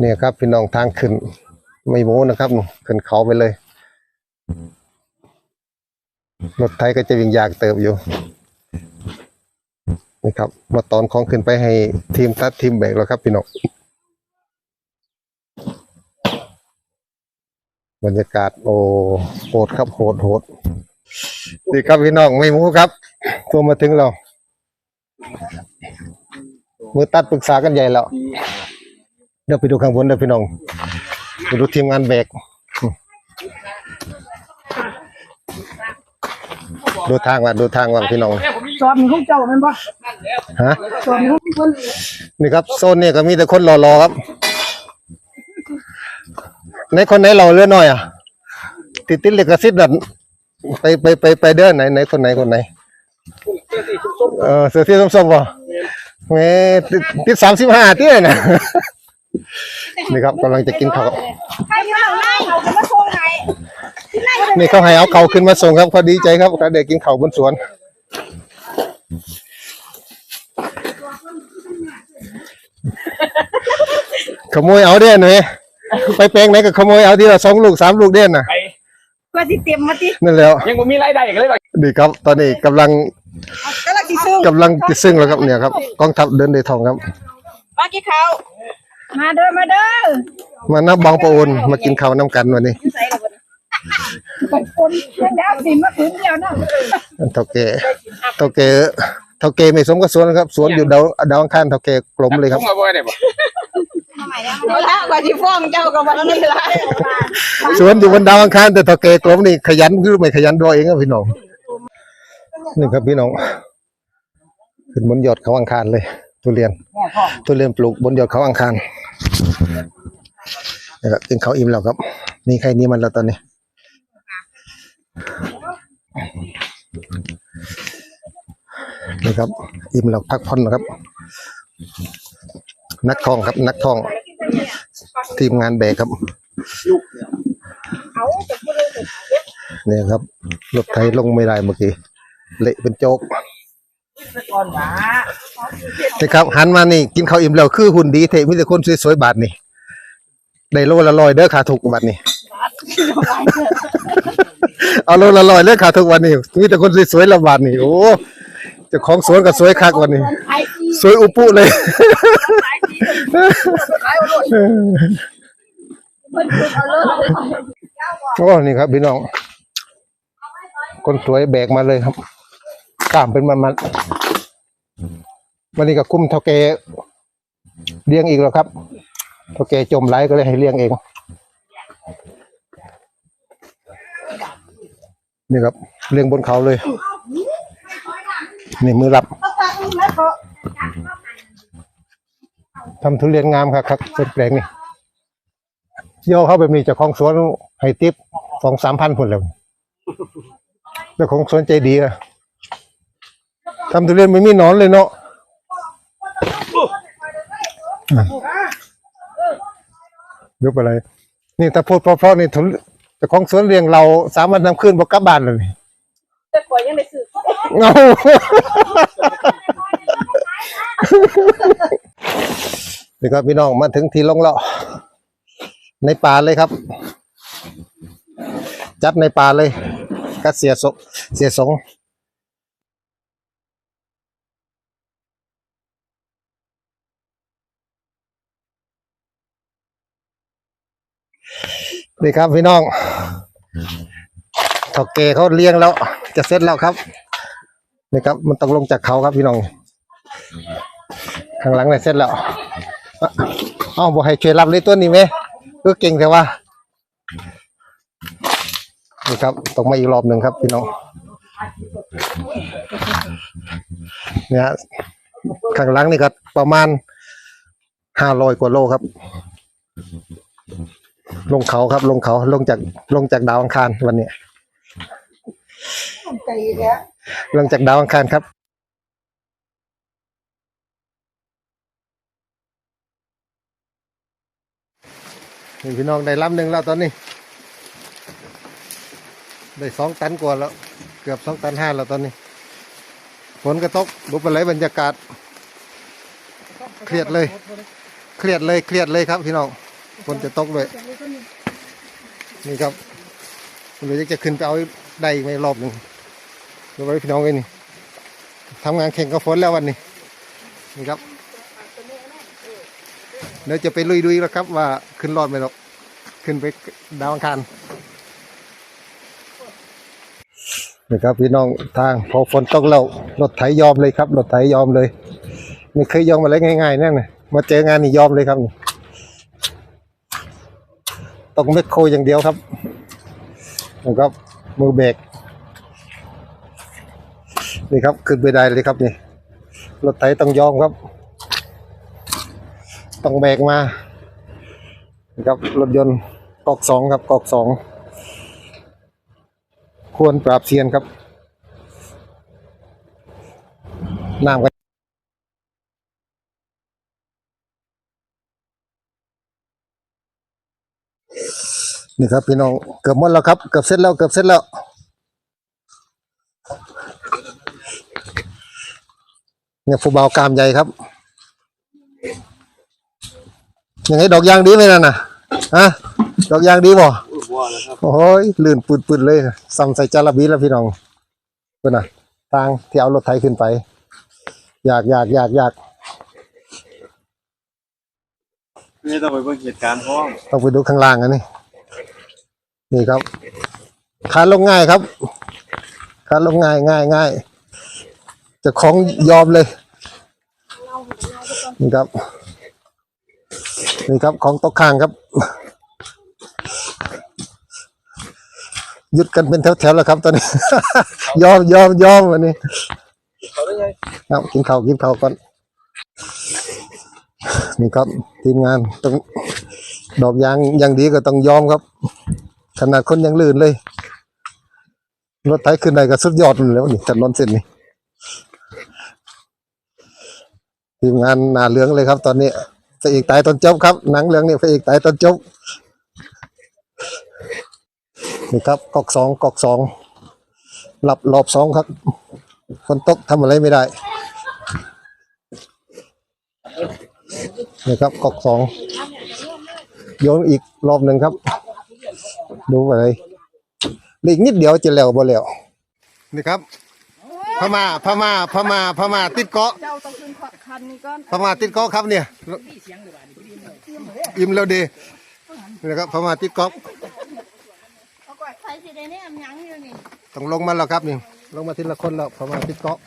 เนี่ยครับ พี่น้องทางขึ้น ไม่โม้นะครับขึ้นเขาไปเลย รถไทยก็จะวิ่งยากเติบอยู่นี่ครับ มาตอนของขึ้นไปให้ทีมตัดทีมแบกแล้วครับ พี่น้องบรรยากาศโอ้โหดครับโหดโหดดีครับพี่น้องไม่โม้ครับทัวมาถึงเรา มือตัดปรึกษากันใหญ่แล้ว เดี๋ยวไปดูข้างบนเดี๋ยวพี่น้องไปดูทีมงานแบกดูทางว่าดูทางว่าพี่น้องสอบมีของเจ้าแมันบ่ฮะสอบมีของคนนี่ครับโซนนี่ก็มีแต่คนรอๆครับในคนไหนเราเลื่อนหน่อยอะติดติดเลกซิดแบบไปไปไปไปเดินไหนไหนคนไหนคนไหนเออเสือที่ส้มๆป่ะแหม่ติดติดสามสิบห้าที่นะ นี่ครับกำลังจะกินข้าวใครที่เราไล่เขาจะมาโชว์ไหนที่ไล่นี่เขาให้เอาเขาขึ้นมาส่งครับเขาดีใจครับเขาเด็กกินเขาวบนสวน ขโมยเอาเด่นไหมไปแปลงไหนก็ขโมยเอาทีละสองลูกสามลูกเด่นน่ะไปก็สิเต็มมาตินั่นแล้วยังบ่มีรายได้กันเลยว่ะดีครับ ตอนนี้กำลังกำลังสิซึ่งกำลังจะซึ่งแล้วครับเนี่ยครับกองทัพเดินเดยทองครับมากี่เขา มาเด้อมาเด้อมานับบางปะโอนมากินข้าวน้ำกันวันนี้ใส่ละบ่ไปคนเพิ่นดาวสิมาคืนเดียวเนาะเท่าแก่เท่าแก่เท่าแก่ไม่สมกับสวนครับ สวนอยู่ดาวดาวอังคารเท่าแก่กลมเลยครับผมมาบ่ได้บ่เอาละว่าสิฟ้องเจ้าก็บ่ได้ละสวนอยู่บนดาวอังคารแต่เท่าแก่กลมนี่ขยันคือไม่ขยันรอเองครับพี่น้องนี่ครับพี่น้องขึ้นบนยอดเขาอังคารเลย ทุเรียน ทุเรียนปลูกบนยอดเขาอังคารนะครับกินเขาอิ่มแล้วครับมีใครนี้มันแล้วตอนนี้ นี่ครับ อิ่มแล้วพักผ่อนนะครับ นักท่องครับ นักท่อง ทีมงานแบกครับเนี่ยครับรถไทยลงไม่ได้เมื่อกี้ เละเป็นโจ๊ก นี่ครับหันมานี่กินข้าวอิ่มแล้วคือหุ่นดีเทมีแต่คนสวยๆบาทนี่ได้โลละลอยเด้อขาถูกบาทนี่เอาโลละลอยเด้อขาถูกวันนี้มีแต่คนสวยๆละบาทนี่โอ้เจ้าของสวนก็สวยคักวันนี้ไอ้สวยอุปุเลย โอ้นี่ครับพี่น้อง คนสวยแบกมาเลยครับ กล้ามเป็นมันมันวันนี้ก็คุ้มเท่าแกเลี้ยงอีกแล้วครับเท่าแกจมไหลก็เลยให้เลี้ยงเอง นี่ครับเลี้ยงบนเขาเลย นี่มือรับทำทุเรียนงามครับครับเป็นแปลงนี่โยเข้าแบบนี้จ้าของสวนให้ติปสองสามพันผลแล้วเจ้าของสวนใจดีนะ ทำทุเรียนไม่มีหนอนเลยเนาะอะยกอะไร นี่ถ้าพูดเพราะๆนี่ทุเจ้าของสวนเลี้ยงเราสามวันทำขึ้นบอกกลับบ้านเลยจะกว่ายังได้ซื้อเงานี่ครับพี่น้องมาถึงที่ลงแล้วในป่าเลยครับ จัดในป่าเลยก็เสียสงเสียสงี่ครับพี่น้องถกเกเขาเลี้ยงแล้ว จะเสร็จแล้วครับ นี่ครับ มันต้องลงจากเขาครับพี่น้องข้างหลังเนี่ยเสร็จแล้วเอ้าบอกให้ช่วยรับเลยตัวนี้ไหมก็เก่งแต่ว่านี่ครับต้องมาอีกรอบหนึ่งครับพี่น้องเนี่ยข้างหลังนี่ก็ประมาณห้าร้อยกว่าโลครับ ลงเขาครับ ลงเขาลงจากลงจากดาวอังคารวันนี้ใจแล้วลงจากดาวอังคารครับนี่พี่น้องได้ลำหนึ่งแล้วตอนนี้ ได้สองตันกว่าแล้ว เกือบสองตันห้าแล้วตอนนี้ฝนกระตกดูไปเลยบรรยากาศ เครียดเลย เครียดเลยเครียดเลยครับพี่น้องฝนจะตกด้วย นี่ครับหรือจะขึ้นไปเอาได้อีกไหมรอบหนึ่งเดี๋ยวไว้พี่น้องไว้นี่ทำงานแข่งกับฝนแล้ววันนี้นี่ครับเดี๋ยวจะไปลุยดูอีกแล้วครับ ว่าขึ้นรอดไหมหรอกขึ้นไปดาวอังคารนี่ครับพี่น้องทางพอฝนตกแล้วรถไถยอมเลยครับรถไถยอมเลย ไม่เคยยอมอะไรง่ายๆนั่นนะมาเจองานนี่ยอมเลยครับนี่ ต้องเมคโคอย่างเดียวครับนะครับมือเบรกนี่ครับขึ้นไปได้เลยครับนี่รถไถต้องยอมครับ ต้องแบกมานะครับรถยนต์กอกสองครับกอกสองควรปราบเซียนครับน้ำกั นนี่ครับ พี่น้องเกือบหมดแล้วครับเกือบเสร็จแล้วเกือบเสร็จแล้วเนี่ยฟูเบากามใหญ่ครับยังไงดอกยางดีไหมนั่นน่ะฮะดอกยางดีบ่โอ้ยลื่นปืดๆเลยซ้ำใส่จาระบีแล้วพี่น้องเพื่อนน่ะทางที่เอารถไถขึ้นไป อยากอยากอยากอยากนี่ต้องไปเบิ่งเหตุการณ์พร้อมต้องไปดูข้างล่างอันนี้ นี่ครับคานลงง่ายครับคานลงง่ายง่ายง่ายจะของยอมเลยนี่ครับนี่ครับของตกข้างครับหยุดกันเป็นแถวๆแล้วครับตอนนี้ ยอมยอมยอมวันนี้เขากินข้าวกินข้าวก่อนนี่ครับทีมงานต้องดอกยางอย่างดีก็ต้องยอมครับ ขนาดคนยังลื่นเลยรถไถขึ้นได้ก็สุดยอดเลยแล้วนี่ถนนเส้นนี้ทีมงานหนาเหลืองเลยครับ ตอนนี้พระเอกตายตอนจบครับหนังเรื่องนี้พระเอกตายตอนจบนี่ครับกอกสองกอกสองหลับรอบสองครับฝนตกทำอะไรไม่ได้นี่ครับกอกสองโยนอีกรอบหนึ่งครับ ดูอะไรเหลืออีกนิดเดียวจะแล้วบ่แล้วนี่ครับพม่าพม่าพม่าพม่าติดเกาะเจ้าต้องขึ้นคันนี้ก่อนพม่าติดเกาะครับเนี่ยอิ่มแล้วดีนี่ครับพม่าติดเกาะเอาก่อนใส่สิได้เนี่ยยังอยู่นี่ต้องลงมาแล้วครับนี่ลงมาทีละคนแล้วพม่าติดเกาะ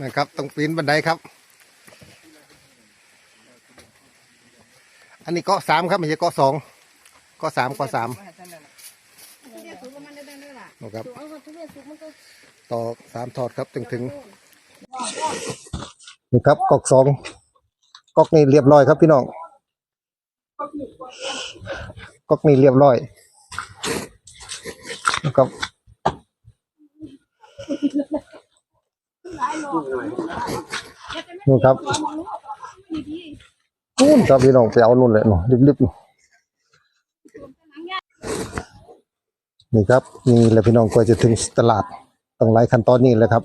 นะครับต้องปีนบันไดครับ อันนี้เกาะสามครับไม่ใช่เกาะสองเกาะสามเกาะสามเรียกสูงประมาณได้ๆล่ะนะครับเอาทุเรียนสุกมันก็ต่อสามถอดครับถึงถึงนี่ครับกอกสองกอกนี่เรียบร้อยครับพี่น้องกอกนี่เรียบร้อยนะครับนู่ครับ นู่นครับพี่น้องไปเอานู่นเลยนู่นรีบๆนู่นนี่ครับนี่แหละพี่น้องกว่าจะถึงตลาดต้องไล่ขั้นตอนนี้แหละครับ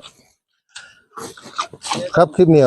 ครับคลิปนี้